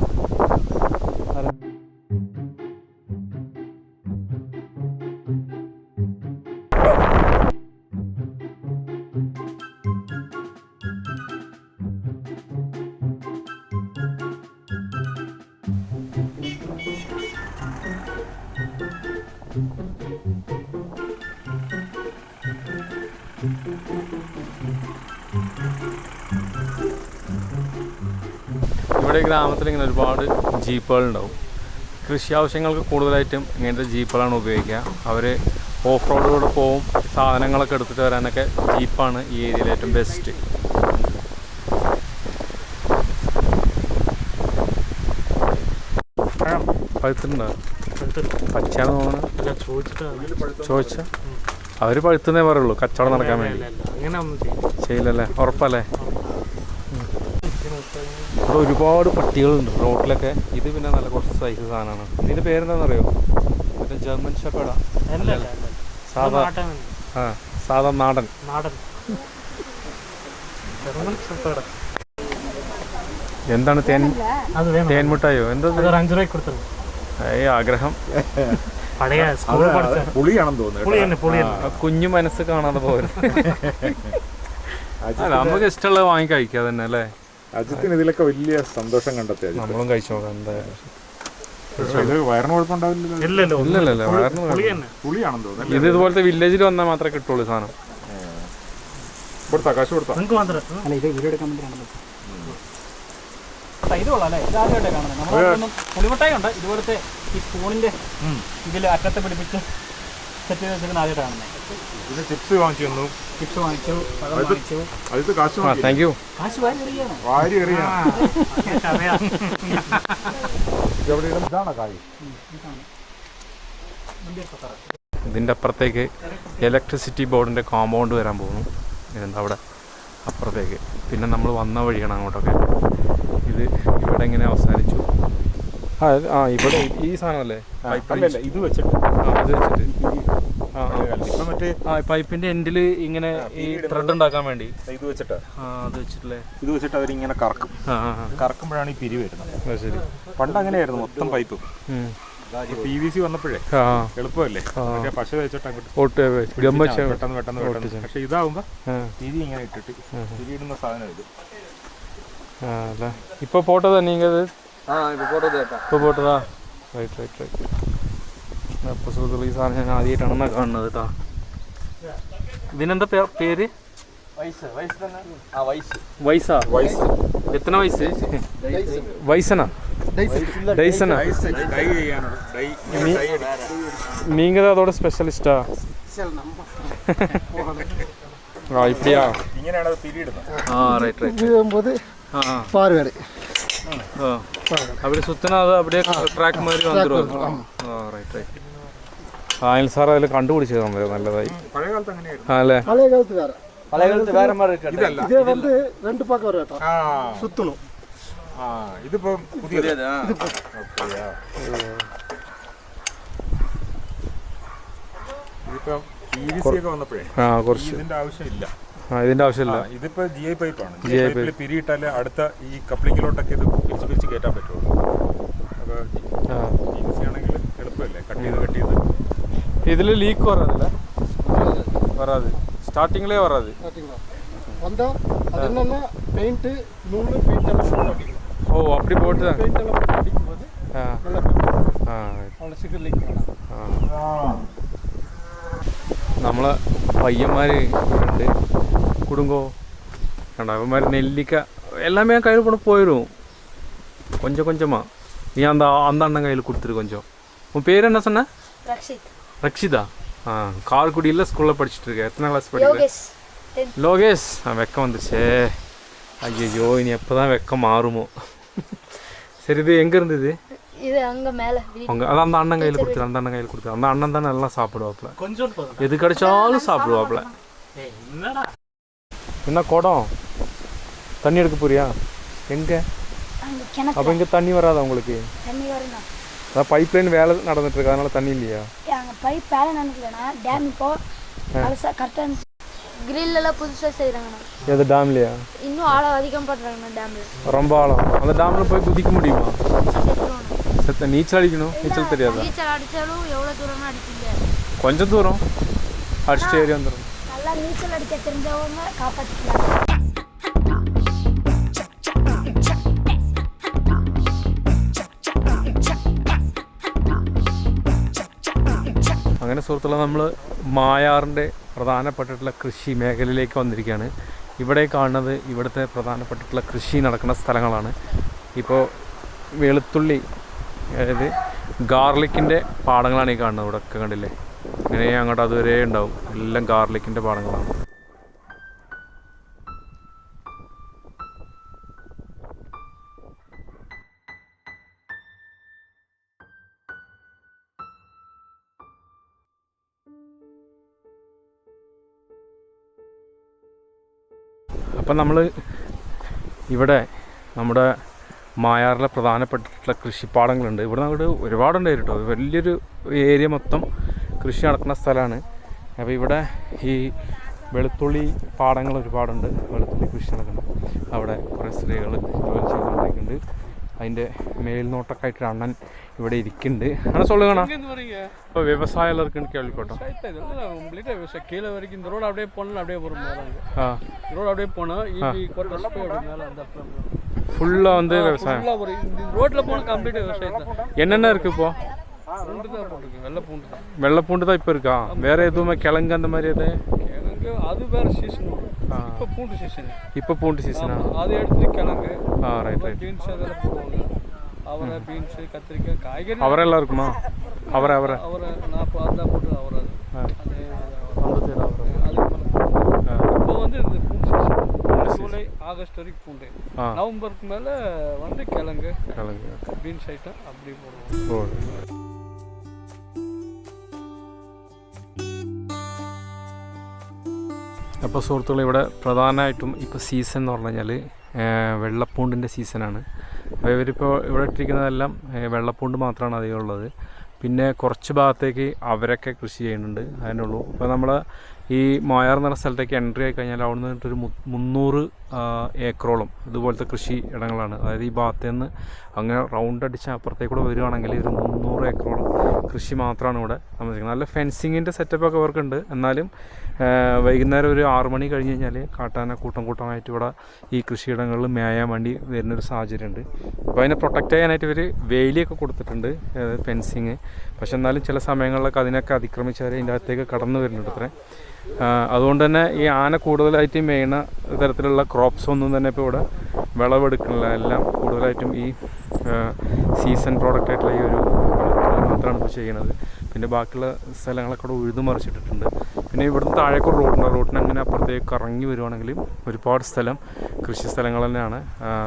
ഇവിടെ ഗ്രാമത്തിൽ ഇങ്ങനെ ഒരുപാട് ജീപ്പുകളുണ്ടാവും. കൃഷി ആവശ്യങ്ങൾക്ക് കൂടുതലായിട്ടും ഇങ്ങനത്തെ ജീപ്പുകളാണ് ഉപയോഗിക്കുക. അവർ ഓഫ് റോഡിലൂടെ പോവും സാധനങ്ങളൊക്കെ എടുത്തിട്ട് വരാനൊക്കെ ജീപ്പാണ് ഈ ഏരിയയിൽ ഏറ്റവും ബെസ്റ്റ് പഴുത്തിട്ടുണ്ടോ പച്ചയാണെന്ന് തോന്നുന്നു. ചോദിച്ചാൽ അവർ പഴുത്തുന്നേ പറയുള്ളൂ. കച്ചവടം നടക്കാൻ വേണ്ടി. ചെയ്യില്ലല്ലേ? ഉറപ്പല്ലേ? ഇവിടെ ഒരുപാട് പട്ടികളുണ്ട് റോട്ടിലൊക്കെ. ഇത് പിന്നെ നല്ല കുറച്ച് സൈസ് സാധനമാണ്. ഇതിന്റെ പേരെന്താണെന്നറിയോ? മറ്റേ ജർമ്മൻ ഷപ്പേടാ സാധാ ആ സാധാ നാടൻ. നാടൻ. എന്താണ് തേൻ തേൻമുട്ടായോ എന്താ അഞ്ചു രൂപ കൊടുത്തത്. ആഗ്രഹം. പഴയ സ്കൂൾ പുളിയാണെന്ന് തോന്നുന്നു കുഞ്ഞു മനസ്സ് കാണാതെ പോരും അല്ല നമുക്ക് ഇഷ്ടമുള്ളത് വാങ്ങി കഴിക്കുക തന്നെ അല്ലേ? അജിത്തിന് ഇതിലൊക്കെ വലിയ സന്തോഷം കണ്ടെത്തി നമ്മളും കഴിച്ചു നോക്കാം എന്തായാലും ഇത് വയറിന് കുഴപ്പമുണ്ടാവില്ലല്ലോ ഇല്ലല്ലോ ഒന്നും ഇല്ലല്ലോ, പുളി- വയറിന് പുളിയാണെന്ന് തോന്നുന്നു ഇത് ഇതുപോലത്തെ വില്ലേജിൽ വന്നാൽ മാത്രമേ കിട്ടുള്ളൂ സാധനം. കൊടുത്താ കാശ് കൊടുത്താ. നിങ്ങൾക്ക് മാത്രം. അല്ല ഇത് വീഡിയോ എടുക്കാൻ വേണ്ടിയാണ് ഇത് കൊള്ളാം അല്ലേ? ഇത് ആദ്യമായിട്ടാണ് കാണുന്നത്. നമ്മളൊന്നും പുളിമുട്ടായി ഉണ്ട് ഇതുപോലത്തെ ഈ സ്പൂണിന്റെ ഇതിൽ അറ്റത്തെ പിടിപ്പിച്ച് സെറ്റ് ചെയ്ത് വെച്ചിട്ട് ആദ്യമായിട്ട് കാണുന്നത്. ഇത് ചിപ്സ് വാങ്ങിച്ചു തന്നു ചിപ്സ് വാങ്ങിച്ചു പഴം വാങ്ങിച്ചു. അതിൽ കാശ് ആ വാങ്ങി താങ്ക് യു കാശ് വാരി എറിയാണ്. വാരി എറിയാ അറിയാം ഇതാണോ കായ്? ഇതിന്റെ അപ്പുറത്തേക്ക് ഇലക്ട്രിസിറ്റി ബോർഡിന്റെ കോമ്പൗണ്ട് വരാൻ പോകുന്നു. ഇതെന്താ അവിടെ? അപ്പുറത്തേക്ക്. പിന്നെ നമ്മൾ വന്ന വഴിയാണ് അങ്ങോട്ടൊക്കെ. ഇത് ഇവിടെ ഇങ്ങനെ അവസാനിച്ചു? ആ ആ ഇവിടെ ഈ സാധനമല്ലേ? ഇത് വെച്ചിട്ട്. ആ അത് വെച്ചിട്ട്. ആ മറ്റേ പൈപ്പിന്റെ എൻഡിൽ ഇങ്ങനെ ഈ ത്രെഡ് ഉണ്ടാക്കാൻ വേണ്ടി. ഇത് വെച്ചിട്ട്. ആ അത് വെച്ചിട്ടില്ലേ? ഇത് വെച്ചിട്ട് അവരിങ്ങനെ കറക്കും. കറക്കുമ്പോഴാണ് ഈ പിരി വരുന്നത്. ശരി. പണ്ട് അങ്ങനെയായിരുന്നു മൊത്തം പൈപ്പും. പി വി സി വന്നപ്പോഴേ എളുപ്പമല്ലേ? പശ വെച്ചിട്ട് അങ്ങോട്ട് പെട്ടെന്ന് പെട്ടെന്ന് പെട്ടെന്ന്. പക്ഷെ ഇതാവുമ്പോ തിരി ഇങ്ങനെ ഇട്ടിട്ട് തിരിയിടുന്ന സാധനം ഇത്. ഇപ്പൊ പോട്ടതാ നീങ്കത് ഇപ്പൊ പോട്ടതാ റൈറ്റ് റൈറ്റ് റൈറ്റ് അപ്പൊ സുഹൃത്തുക്കൾ ഈ സാധനം ഞാൻ ആദ്യമായിട്ടാണെന്നാ കാണുന്നത് കേട്ടോ. ഇതിനെന്താ പേര്? വയസ്സ് വയസ്സ് തന്നെ ആ വയസ്സ് വൈസാ വൈസ് എത്ര വയസ്സ് വൈസനാ ഡൈസനാ ഡൈ ചെയ്യാനുള്ള ഡൈ ഡൈ അടിക്കും நீங்கள் தான் அதோட ஸ்பெஷலிஸ்டா ஆ இப்படியா ഇങ്ങനെയാണ് അത് പിരി ഇടുന്നത് ஆ ரைட் ரைட் போது ஆ ஆ பார்வேடு ஆ அப்படியே சுத்தினா அது அப்படியே ട്രാക്ക് மாதிரி வந்துடும் ആ റൈറ്റ് റൈറ്റ് ആ അനിൽ സാർ അതിൽ കണ്ടുപിടിച്ചത് നമ്മൾ നല്ലതായി പഴയ കാലത്ത് അങ്ങനെയായിരുന്നു ആ അല്ലേ பழைய காலத்து வேற പഴയ കാലത്ത് വേറെ മാറി ഇരിക്കട്ടെ. ഇതല്ല இதே வந்து ரெண்டு பக்கம் வரும் கேட்டா ആ சுத்தணும் ആ ഇതിപ്പോ പുതിയത് പുതിയത്, ആ. ഇതിപ്പോ പി വി സി ഒക്കെ വന്നപ്പോഴേ ആ കുറച്ച് ഇതിന്റെ ആവശ്യമില്ല ആ ഇതിൻ്റെ ആവശ്യമില്ല ആ, ഇതിപ്പോ ജി ഐ പൈപ്പാണ് ജി GI ഐ പൈപ്പിൽ പിരിയിട്ടാല് അടുത്ത ഈ കപ്ലിങ്ങിലോട്ടൊക്കെ ഇത് പിരിച്ച് പിരിച്ച് കയറ്റാൻ പറ്റുള്ളൂ അപ്പൊ ആ പി വി സി ആണെങ്കിൽ എളുപ്പമല്ലേ കട്ട് ചെയ്ത് കട്ട് ചെയ്ത് இதில் லீக் வராதுல்ல வராது ஸ்டார்டிங்லேயே வராது பார்த்தீங்களா வந்தா அது என்னன்னா பெயிண்ட் நூல் பெயிண்ட் எல்லாம் போட்டு அடிக்கணும் ஓ அப்படி போட்டு தான் பெயிண்ட் எல்லாம் போட்டு அடிக்கும்போது ஆ நல்லா பிடிக்கும். ആ அவ்வளோ சீக்கிரம் லீக் வேணாம் ആ നമ്മളെ പയ്യന്മാർ ഉണ്ട് കുടുംബോ കണ്ട അവന്മാർ നെല്ലിക്ക எல்லாமே என் கையில் கூட போயிடும் கொஞ்சம் கொஞ்சமா நீ அந்த அந்த அண்ணன் கையில் கொடுத்துரு கொஞ்சம் உன் பேர் என்ன சொன்ன ரக்ஷித் ரக்ஷிதா ஆ கார்குடியில் ஸ்கூலில் படிச்சுட்டு இருக்க எத்தனை கிளாஸ் படிக்கிற லோகேஷ் வெக்கம் வந்துச்சே. ஐயோ இனி எப்போ தான் வெக்கம் மாறுமோ. சரி இது எங்கே இருந்தது இது? அங்க மேல அவங்க அதான் அந்த அண்ணன் கையில் கொடுத்துரு அந்த அண்ணன் கையில் கொடுத்துரு அந்த அண்ணன் தான் நல்லா சாப்பிடுவாப்புல. கொஞ்சம் போதும். எது கிடைச்சாலும் என்னடா? என்ன குடம்? தண்ணி எடுக்க போறியா? எங்கே? அப்போ இங்கே தண்ணி வராதா உங்களுக்கு? தண்ணி வரணும். அதான் பைப் லைன் வேலை நடந்துட்டு இருக்கு அதனால தண்ணி இல்லையா? அங்க பைப் வேலை நினைக்கலண்ணா டேம் இப்போ பழசா கரெக்டாக இருந்துச்சு. கிரில் எல்லாம் புதுசா செய்யறாங்கண்ணா எது டேம்லையா இன்னும் ஆழம் அதிகம் பண்றாங்கண்ணா டேம்ல ரொம்ப ஆழம் அந்த டேமில் போய் குதிக்க முடியுமா? செத்த நீச்சல் அடிக்கணும் நீச்சல் தெரியாதா? நீச்சல் அடிச்சாலும் எவ்வளவு தூரம்னு அடிப்பீங்க கொஞ்சம் தூரம். அடிச்சுட்டு ஏறி வந்துடும் நல்லா நீச்சல் அடிக்க தெரிஞ்சவங்க காப்பாற்றிக்கலாம் സുഹൃത്തുക്കളെ നമ്മൾ മായാറിന്റെ പ്രധാനപ്പെട്ടിട്ടുള്ള കൃഷി മേഖലയിലേക്ക് വന്നിരിക്കുകയാണ്. ഇവിടെ കാണുന്നത് ഇവിടുത്തെ പ്രധാനപ്പെട്ടിട്ടുള്ള കൃഷി നടക്കുന്ന സ്ഥലങ്ങളാണ്. ഇപ്പോൾ വെളുത്തുള്ളി അതായത് ഗാർലിക്കിന്റെ പാടങ്ങളാണ് ഈ കാണുന്നത്. ഇവിടെ ഒക്കെ കണ്ടില്ലേ? ഇങ്ങനെ അങ്ങോട്ട് അതുവരെ ഉണ്ടാവും. എല്ലാം ഗാർലിക്കിന്റെ പാടങ്ങളാണ്. അപ്പം നമ്മൾ ഇവിടെ നമ്മുടെ മായാറിലെ പ്രധാനപ്പെട്ടിട്ടുള്ള കൃഷിപ്പാടങ്ങളുണ്ട്. ഇവിടെ അങ്ങോട്ട് ഒരുപാടുണ്ട് കേട്ടോ വലിയൊരു ഏരിയ മൊത്തം കൃഷി നടക്കുന്ന സ്ഥലമാണ്. അപ്പോൾ ഇവിടെ ഈ വെളുത്തുള്ളി പാടങ്ങൾ ഒരുപാടുണ്ട്. വെളുത്തുള്ളി കൃഷി നടക്കുന്നുണ്ട് അവിടെ കുറേ സ്ത്രീകൾ ജോലി ചെയ്തുകൊണ്ടിരിക്കുന്നുണ്ട്. അതിന്റെ മേൽനോട്ടൊക്കെ ആയിട്ട് അണ്ണൻ ഇവിടെ ഇരിക്കുന്നുണ്ട് അങ്ങനെ சொல்லுங்கண்ணா இப்போ விவசாயம் இருக்குன்னு கேள்விப்பட்டோம் கம்ப்ளீட்டாக விவசாயம் கீழே வரைக்கும் இந்த ரோடு அப்படியே போனால் அப்படியே போகிற மாதிரி ஆ ரோடு அப்படியே போனால் ஈபி கோட்டர்ஸ் போய் அப்படி மேலே அந்த ஃபுல்லாக வந்து விவசாயம் ஃபுல்லாக ஒரு இந்த ரோட்டில் போனால் கம்ப்ளீட்டாக விவசாயம் தான் என்னென்ன இருக்குது இப்போ பூண்டு தான் போட்டுருக்கு வெள்ளை பூண்டு தான் வெள்ளைப்பூண்டு தான் இப்போ இருக்கா வேற எதுவுமே கிழங்கு அந்த மாதிரி எது கிழங்கு அது வேறு சீசன் ஆ. இப்போ பூண்டு சீசன் இப்போ பூண்டு சீசனா அது எடுத்துட்டு கிழங்கு ஆ ரைட் ரைட் பீன்ஸ் அதெல்லாம் போடுவாங்க அவரை பீன்ஸு கத்திரிக்காய் காய்கறி அவரெல்லாம் இருக்குமா அவரை அவரை அவரை நான் இப்போ அதான் போட்டு அவர் அது ஆ. அது அந்த சைடு அவரை அது ஆ. இப்போ வந்து இந்த பூண்டு சீசன் ஜூலை ஆகஸ்ட் வரைக்கும் பூண்டு ஆ நவம்பருக்கு மேலே வந்து கிழங்கு கிழங்கு பீன்ஸ் ஐட்டம் அப்படி போடுவோம் ഓ അപ്പോൾ സുഹൃത്തുക്കളെ ഇവിടെ പ്രധാനമായിട്ടും ഇപ്പോൾ സീസൺ എന്ന് പറഞ്ഞു കഴിഞ്ഞാൽ വെള്ളപ്പൂണ്ടിൻ്റെ സീസണാണ് അപ്പോൾ ഇവരിപ്പോൾ ഇവിടെ ഇട്ടിരിക്കുന്നതെല്ലാം വെള്ളപ്പൂണ്ട് മാത്രമാണ് അധികം ഉള്ളത്. പിന്നെ കുറച്ച് ഭാഗത്തേക്ക് അവരൊക്കെ കൃഷി ചെയ്യുന്നുണ്ട് അതിനുള്ളൂ ഇപ്പോൾ നമ്മൾ ഈ മോയാർ എന്ന് സ്ഥലത്തേക്ക് എൻട്രി ആയി കഴിഞ്ഞാൽ അവിടെ നിന്നിട്ടൊരു മുന്നൂറ് ഏക്കറോളം ഇതുപോലത്തെ കൃഷി ഇടങ്ങളാണ്. അതായത് ഈ ഭാഗത്ത് നിന്ന് അങ്ങനെ റൗണ്ട് അടിച്ച് അപ്പുറത്തേക്കൂടെ വരികയാണെങ്കിൽ ഒരു മുന്നൂറ് ഏക്കറോളം കൃഷി മാത്രമാണ് ഇവിടെ താമസിക്കുന്നത്. നല്ല ഫെൻസിങ്ങിന്റെ സെറ്റപ്പൊക്കെ അവർക്കുണ്ട്. എന്നാലും വൈകുന്നേരം ഒരു ആറ് മണി കഴിഞ്ഞ് കഴിഞ്ഞാൽ കാട്ടാന കൂട്ടം കൂട്ടമായിട്ട് ഇവിടെ ഈ കൃഷിയിടങ്ങളിൽ മേയാൻ വേണ്ടി വരുന്നൊരു സാഹചര്യമുണ്ട്. അപ്പോൾ അതിനെ പ്രൊട്ടക്റ്റ് ചെയ്യാനായിട്ട് ഇവർ വേലിയൊക്കെ കൊടുത്തിട്ടുണ്ട് ഫെൻസിങ് പക്ഷെ എന്നാലും ചില സമയങ്ങളിലൊക്കെ അതിനൊക്കെ അതിക്രമിച്ചവർ ഇതിന്റെ അകത്തേക്ക് കടന്നു വരുന്നുണ്ട് അത്രേ. അതുകൊണ്ട് തന്നെ ഈ ആന കൂടുതലായിട്ട് മേയുന്ന തരത്തിലുള്ള ക്രോപ്സ് ഒന്നും തന്നെ ഇപ്പോൾ ഇവിടെ വിളവെടുക്കുന്നില്ല. എല്ലാം കൂടുതലായിട്ടും ഈ സീസൺ പ്രോഡക്റ്റ് ആയിട്ടുള്ള ഈ ഒരു വെള്ളത്തിൽ മാത്രമാണ് ഇപ്പോൾ ചെയ്യുന്നത്. പിന്നെ ബാക്കിയുള്ള സ്ഥലങ്ങളൊക്കെ ഇവിടെ ഉഴുതു മറിച്ചിട്ടിട്ടുണ്ട്. പിന്നെ ഇവിടുന്ന് താഴേക്ക് ഒരു റോഡുണ്ട്. റോഡിന് അങ്ങനെ അപ്പുറത്തേക്ക് ഇറങ്ങി വരുവാണെങ്കിൽ ഒരുപാട് സ്ഥലം കൃഷി സ്ഥലങ്ങൾ തന്നെയാണ്.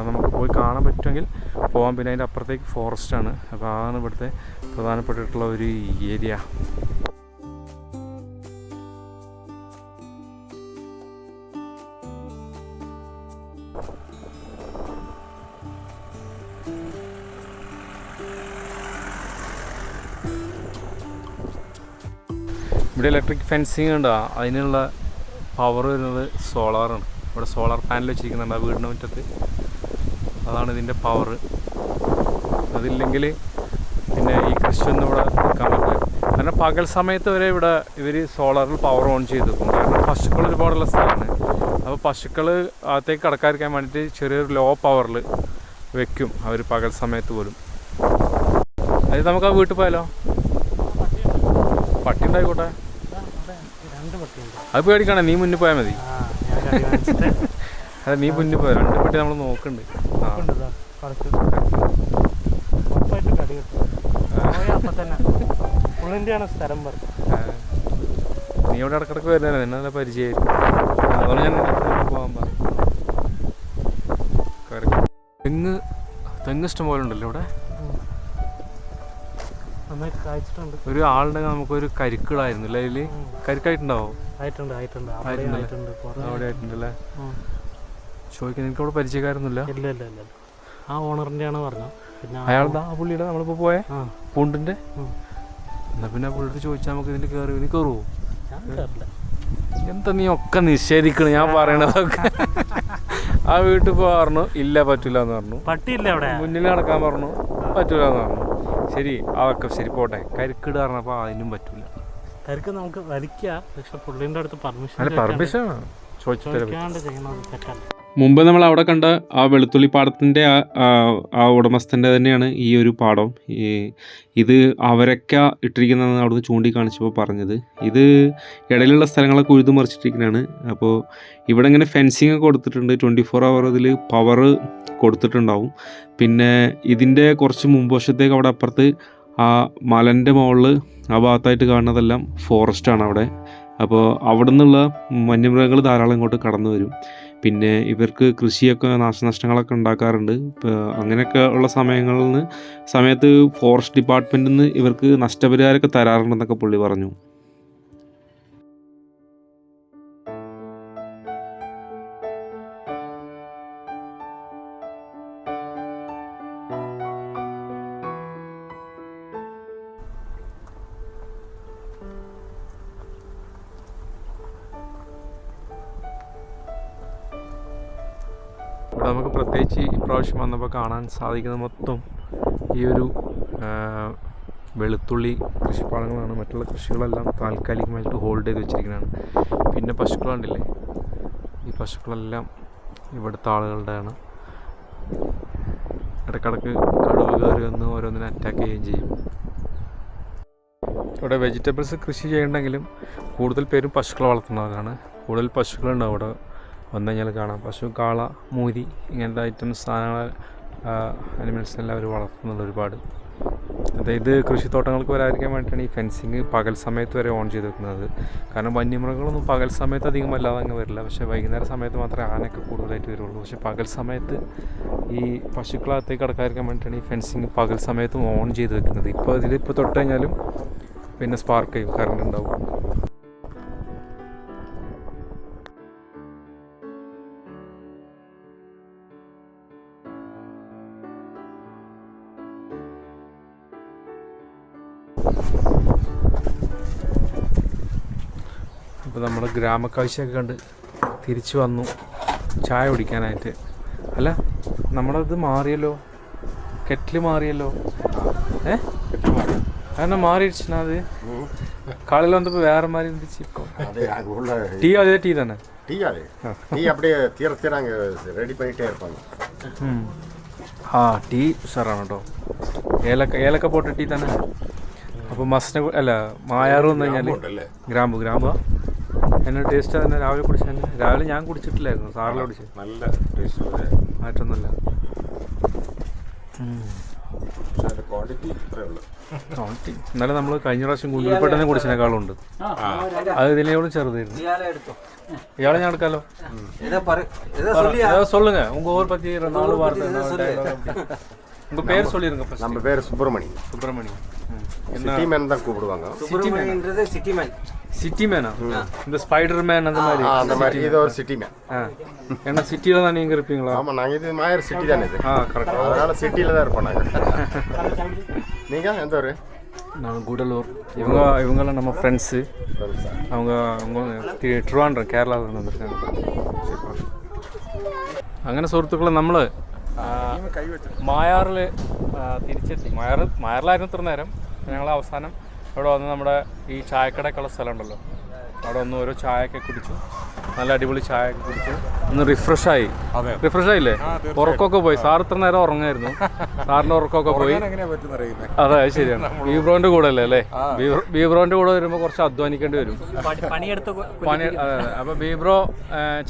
നമുക്ക് പോയി കാണാൻ പറ്റുമെങ്കിൽ പോകാം പിന്നെ അതിന്റെ അപ്പുറത്തേക്ക് ഫോറസ്റ്റാണ് അപ്പോൾ അതാണ് ഇവിടുത്തെ പ്രധാനപ്പെട്ടിട്ടുള്ള ഒരു ഏരിയ ഇവിടെ ഇലക്ട്രിക് ഫെൻസിങ് ഉണ്ടോ. അതിനുള്ള പവർ വരുന്നത് സോളാറാണ് ഇവിടെ സോളാർ പാനൽ വെച്ചിരിക്കുന്നുണ്ട് ആ വീടിന്റെ മുറ്റത്ത്. അതാണ് ഇതിന്റെ പവർ അതില്ലെങ്കിൽ പിന്നെ ഈ കൃഷിയൊന്നും ഇവിടെ നിൽക്കാൻ പറ്റില്ല. കാരണം പകൽ സമയത്ത് വരെ ഇവിടെ ഇവർ സോളാറിൽ പവർ ഓൺ ചെയ്ത് വെക്കും കാരണം പശുക്കൾ ഒരുപാടുള്ള സ്ഥലമാണ്. അപ്പോൾ പശുക്കൾ അകത്തേക്ക് കടക്കാതിരിക്കാൻ വേണ്ടിയിട്ട് ചെറിയൊരു ലോ പവറിൽ വെക്കും അവർ പകൽ സമയത്ത് പോലും. അത് നമുക്ക് ആ വീട്ടിൽ പോയാലോ? പട്ടി ഉണ്ടായിക്കോട്ടെ. അത് പേടിക്കണേ നീ മുന്നിൽ പോയാൽ മതി. [laughs] അതെ നീ മുന്നിൽ പോയാൽ രണ്ട് പെട്ടി നമ്മൾ നോക്കുന്നുണ്ട് ആ. നീ ഇവിടെ ഇടക്കിടക്ക് വരുന്ന നിന്നെ നല്ല പരിചയമായിരിക്കും അതുകൊണ്ട് ഞാൻ നിന്റെ അടുത്ത് പോകാൻ പറഞ്ഞു തെങ്ങ് തെങ്ങ് ഇഷ്ടം പോലെ ഉണ്ടല്ലോ ഇവിടെ. ഒരു ആളുടെ നമുക്ക് ഒരു അല്ലേ അതിൽ കരിക്കായിട്ടുണ്ടാവോ? ആയിട്ടുണ്ട് ആയിട്ടുണ്ട്. അവിടെ ആയിട്ടുണ്ടല്ലേ? ചോദിക്കാൻ എനിക്ക് അവിടെ പരിചയക്കാരൊന്നുമില്ല? ഇല്ല ഇല്ല ഇല്ല ആ ഓണറിന്റെ ആണ് പറഞ്ഞത്. പിന്നെ അയാളുടെ ആ പുള്ളിയുടെ നമ്മളിപ്പോ പോയേ? പൂണ്ടിന്റെ? എന്നാ പിന്നെ ആ പുള്ളിയുടെ ചോദിച്ചാൽ നമുക്ക് ഇതിൽ കയറി ഇനി കയറുമോ എന്താ നീ ഒക്കെ നിഷേധിക്കണം? ഞാൻ പറയണതൊക്കെ. ആ വീട്ടിൽ പോ പറഞ്ഞു ഇല്ല പറ്റൂല എന്ന് പറഞ്ഞു. പട്ടിയില്ല അവിടെ. മുന്നിൽ നടക്കാൻ പറഞ്ഞു പറ്റൂല എന്ന് പറഞ്ഞു. ശരി അതൊക്കെ ശരി പോട്ടെ. കരിക്കിട് പറഞ്ഞപ്പോൾ അതിനും പറ്റൂല. കരിക്ക് നമുക്ക് വലിക്കാം പക്ഷെ പുള്ളിന്റെ അടുത്ത് പെർമിഷൻ പെർമിഷൻ ചോദിച്ചു ചെയ്യണത് തെറ്റല്ല മുമ്പ് നമ്മൾ അവിടെ കണ്ട ആ വെളുത്തുള്ളി പാടത്തിന്റെ ആ ഉടമസ്ഥന്റെ തന്നെയാണ് ഈ ഒരു പാടം. ഈ ഇത് അവരൊക്കെ ഇട്ടിരിക്കുന്നതെന്ന് അവിടുന്ന് ചൂണ്ടിക്കാണിച്ചപ്പോൾ പറഞ്ഞത്. ഇത് ഇടയിലുള്ള സ്ഥലങ്ങളൊക്കെ ഉഴുതു മറിച്ചിട്ടിരിക്കുന്നതാണ്. അപ്പോൾ ഇവിടെ ഇങ്ങനെ ഫെൻസിങ് കൊടുത്തിട്ടുണ്ട്. ട്വന്റി ഫോർ അവർ ഇതിൽ പവർ കൊടുത്തിട്ടുണ്ടാവും. പിന്നെ ഇതിന്റെ കുറച്ച് മുമ്പ് വശത്തേക്ക് അവിടെ അപ്പുറത്ത് ആ മലന്റെ മുകളിൽ ആ ഭാഗത്തായിട്ട് കാണുന്നതെല്ലാം ഫോറസ്റ്റാണ് അവിടെ. അപ്പോൾ അവിടെ നിന്നുള്ള വന്യമൃഗങ്ങൾ ധാരാളം ഇങ്ങോട്ട് കടന്നു വരും. പിന്നെ ഇവർക്ക് കൃഷിയൊക്കെ നാശനഷ്ടങ്ങളൊക്കെ ഉണ്ടാക്കാറുണ്ട്. ഇപ്പോൾ അങ്ങനെയൊക്കെ ഉള്ള സമയങ്ങളിൽ നിന്ന് സമയത്ത് ഫോറസ്റ്റ് ഡിപ്പാർട്ട്മെന്റിൽ നിന്ന് ഇവർക്ക് നഷ്ടപരിഹാരമൊക്കെ തരാറുണ്ടെന്നൊക്കെ പുള്ളി പറഞ്ഞു. ഇപ്രാവശ്യം വന്നപ്പോൾ കാണാൻ സാധിക്കുന്നത് മൊത്തം ഈ ഒരു വെളുത്തുള്ളി കൃഷിപ്പാടങ്ങളാണ് മറ്റുള്ള കൃഷികളെല്ലാം താൽക്കാലികമായിട്ട് ഹോൾഡ് ചെയ്ത് വെച്ചിരിക്കുന്നതാണ്. പിന്നെ പശുക്കളുണ്ടല്ലേ ഈ പശുക്കളെല്ലാം ഇവിടുത്തെ ആളുകളുടെയാണ്. ഇടക്കിടക്ക് കടുവ കയറി വന്ന് ഓരോന്നിനെ അറ്റാക്ക് ചെയ്യുകയും ചെയ്യും. ഇവിടെ വെജിറ്റബിൾസ് കൃഷി ചെയ്യണമെങ്കിലും കൂടുതൽ പേരും പശുക്കളെ വളർത്തുന്നവരാണ്. കൂടുതൽ പശുക്കളുണ്ടാവും ഇവിടെ വന്നു കഴിഞ്ഞാൽ കാണാം. പശു കാള മൂരി ഇങ്ങനത്തെ ഐറ്റംസ് സാധനങ്ങൾ അനിമൽസ് അവർ വളർത്തുന്നുണ്ട് ഒരുപാട്. അതായത് കൃഷിത്തോട്ടങ്ങൾക്ക് വരാതിരിക്കാൻ വേണ്ടിയിട്ടാണ് ഈ ഫെൻസിങ് പകൽ സമയത്ത് വരെ ഓൺ ചെയ്ത് വെക്കുന്നത്. കാരണം വന്യമൃഗങ്ങളൊന്നും പകൽ സമയത്ത് അധികം വല്ലാതെ അങ്ങ് വരില്ല. പക്ഷേ വൈകുന്നേര സമയത്ത് മാത്രമേ ആനയൊക്കെ കൂടുതലായിട്ട് വരുള്ളൂ. പക്ഷേ പകൽ സമയത്ത് ഈ പശുക്കളകത്തേക്ക് കടക്കാതിരിക്കാൻ വേണ്ടിയിട്ടാണ് ഈ ഫെൻസിങ് പകൽ സമയത്തും ഓൺ ചെയ്ത് വെക്കുന്നത്. ഇപ്പോൾ ഇതിലിപ്പോൾ തൊട്ട് കഴിഞ്ഞാലും പിന്നെ സ്പാർക്ക് ചെയ്യും കറണ്ട് ഉണ്ടാവും. ഇപ്പോൾ നമ്മുടെ ഗ്രാമക്കാഴ്ചയൊക്കെ കണ്ട് തിരിച്ചു വന്നു ചായ കുടിക്കാനായിട്ട് അല്ല നമ്മുടെ ഇത് മാറിയല്ലോ കെറ്റിൽ മാറിയല്ലോ ഏ അതെന്നാ മാറിയിടുച്ചാ അത് കാളിൽ വന്നപ്പോൾ വേറെ മാറി இருந்துச்சு இப்போ அது அங்கே உள்ள டீ அதே டீ தானே டீ அது டீ அப்படியே தீர தீர அங்கே ரெடி பண்ணிகிட்டே இருப்பாங்க ഉം. ആ ടീ ഉഷാറാണ് കേട്ടോ ഏലക്ക ഏലക്ക പോട്ട ടീ തന്നെ അപ്പോൾ മസ്റ്റിനെ അല്ല മായാറ് വന്നു കഴിഞ്ഞാൽ ഉണ്ടല്ലേ ഗ്രാമ്പു ഗ്രാമ്പ് എന്നെ ടേസ്റ്റ് തന്നെ രാവിലെ കുടിച്ചാൽ രാവിലെ ഞാൻ കുടിച്ചിട്ടില്ലായിരുന്നു സാറിൽ കുടിച്ച്. നല്ല ടേസ്റ്റ് മാറ്റൊന്നുമില്ല ക്വാണ്ടിറ്റി ഇത്രയേ ഉള്ളൂ. എന്നാലും നമ്മൾ കഴിഞ്ഞ പ്രാവശ്യം ഗുണ്ടുൽപ്പെട്ടനെ കുടിച്ചതിനേക്കാളും ഉണ്ട് അത് ഇതിനോട് ചെറുതായിരുന്നു ഇയാളെ ഞാൻ എടുക്കാലോ ஏதாவது சொல்லுங்க உங்க ஊர் பத்தி ரெண்டு நாலு வார்த்தை என்ன dialogue அப்படி. உங்க பேர் சொல்லிருங்க first. நம்ம பேர் சுப்பிரமணி சுப்பிரமணியம் ம். என்ன சிட்டி மேன் தான் கூப்பிடுவாங்க சுப்பிரமணியன்றது சிட்டி மேன் சிட்டி மேனா இந்த ஸ்பைடர் மேன் அந்த மாதிரி ஆ, அந்த மாதிரி இது ஒரு சிட்டி மேன் ஆ. ஏன்னா சிட்டியில தான் நீங்க இருப்பீங்களா ஆமாம் நாங்கள் இது மாயர் சிட்டி தானே இது ஆ கரெக்ட் அதனால சிட்டியில் தான் இருப்போம் நாங்கள் நீங்கள் எந்த ஊர் நான் கூடலூர் இவங்க இவங்கெல்லாம் நம்ம ஃப்ரெண்ட்ஸு அவங்க அவங்க തി- ട്രിവാൻഡ്രം കേരളത്തിൽ നിന്ന് വന്നിരിക്കാണ് അങ്ങനെ സുഹൃത്തുക്കളെ നമ്മൾ മായാറിൽ തിരിച്ചെത്തി മായാർ മായാറിലായിരുന്നു ഇത്ര നേരം ഞങ്ങൾ അവസാനം ഇവിടെ വന്ന് നമ്മുടെ ഈ ചായക്കടയൊക്കെയുള്ള സ്ഥലമുണ്ടല്ലോ അവിടെ വന്ന് ഓരോ ചായയൊക്കെ കുടിച്ചു. നല്ല അടിപൊളി ചായയൊക്കെ കുടിച്ചു. ഒന്ന് റിഫ്രഷായി റിഫ്രഷ് ആയില്ലേ? ഉറക്കമൊക്കെ പോയി. സാർ ഇത്ര നേരം ഉറങ്ങായിരുന്നു. സാറിന്റെ ഉറക്കമൊക്കെ പോയി. അതെ അത് ശരിയാണ്. ബീബ്രോന്റെ കൂടെ അല്ലേ അല്ലേ? ബീബ്രോ- ബീബ്രോന്റെ കൂടെ വരുമ്പോൾ കുറച്ച് അധ്വാനിക്കേണ്ടി വരും. പണി- അപ്പൊ കൊ- അതെ അതെ. അപ്പോൾ ബീബ്രോ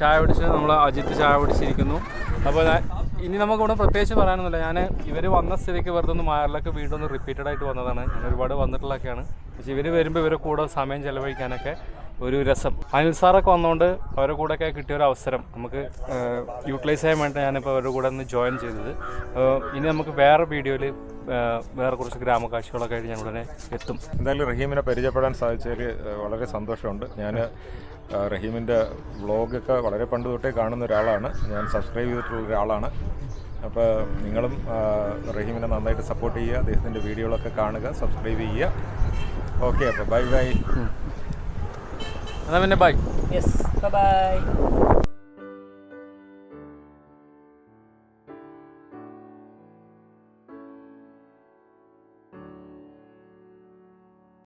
ചായ പിടിച്ച് നമ്മൾ അജിത്ത് ചായ പിടിച്ചിരിക്കുന്നു അപ്പോൾ ഇനി ഇനി നമുക്കിവിടെ പ്രത്യേകിച്ച് പറയാനൊന്നുമില്ല. ഞാൻ ഇവർ വന്ന സ്ഥിതിക്ക് വെറുതെ ഒന്ന് മാറിലൊക്കെ വീണ്ടും ഒന്ന് റിപ്പീറ്റഡ് ആയിട്ട് വന്നതാണ്. ഞാൻ ഒരുപാട് വന്നിട്ടുള്ളതൊക്കെയാണ്. പക്ഷേ ഇവർ വരുമ്പോൾ ഇവരെ കൂടെ സമയം ചെലവഴിക്കാനൊക്കെ ഒരു രസം. അനിൽ സാറൊക്കെ വന്നുകൊണ്ട് അവരുടെ കൂടെയൊക്കെ കിട്ടിയ ഒരു അവസരം. നമുക്ക് യൂട്ടിലൈസ് ചെയ്യാൻ വേണ്ടി ഞാനിപ്പോൾ അവരുടെ കൂടെ ഒന്ന് ജോയിൻ ചെയ്തത്. ഇനി നമുക്ക് വേറെ വീഡിയോയിൽ വേറെ കുറച്ച് ഗ്രാമകാഴ്ചകളൊക്കെ ആയിട്ട് ഞാൻ ഉടനെ എത്തും. എന്തായാലും റഹീമിനെ പരിചയപ്പെടാൻ സാധിച്ചതിൽ വളരെ സന്തോഷമുണ്ട്. ഞാൻ റഹീമിന്റെ വ്ളോഗൊക്കെ വളരെ പണ്ട് തൊട്ടേ കാണുന്ന ഒരാളാണ്. ഞാൻ സബ്സ്ക്രൈബ് ചെയ്തിട്ടുള്ള ഒരാളാണ്. അപ്പോൾ നിങ്ങളും റഹീമിനെ നന്നായിട്ട് സപ്പോർട്ട് ചെയ്യുക. അദ്ദേഹത്തിന്റെ വീഡിയോകളൊക്കെ കാണുക സബ്സ്ക്രൈബ് ചെയ്യുക. ഓക്കെ അപ്പോൾ ബൈ ബൈ എന്നാൽ പിന്നെ ബൈ യെസ് ബൈ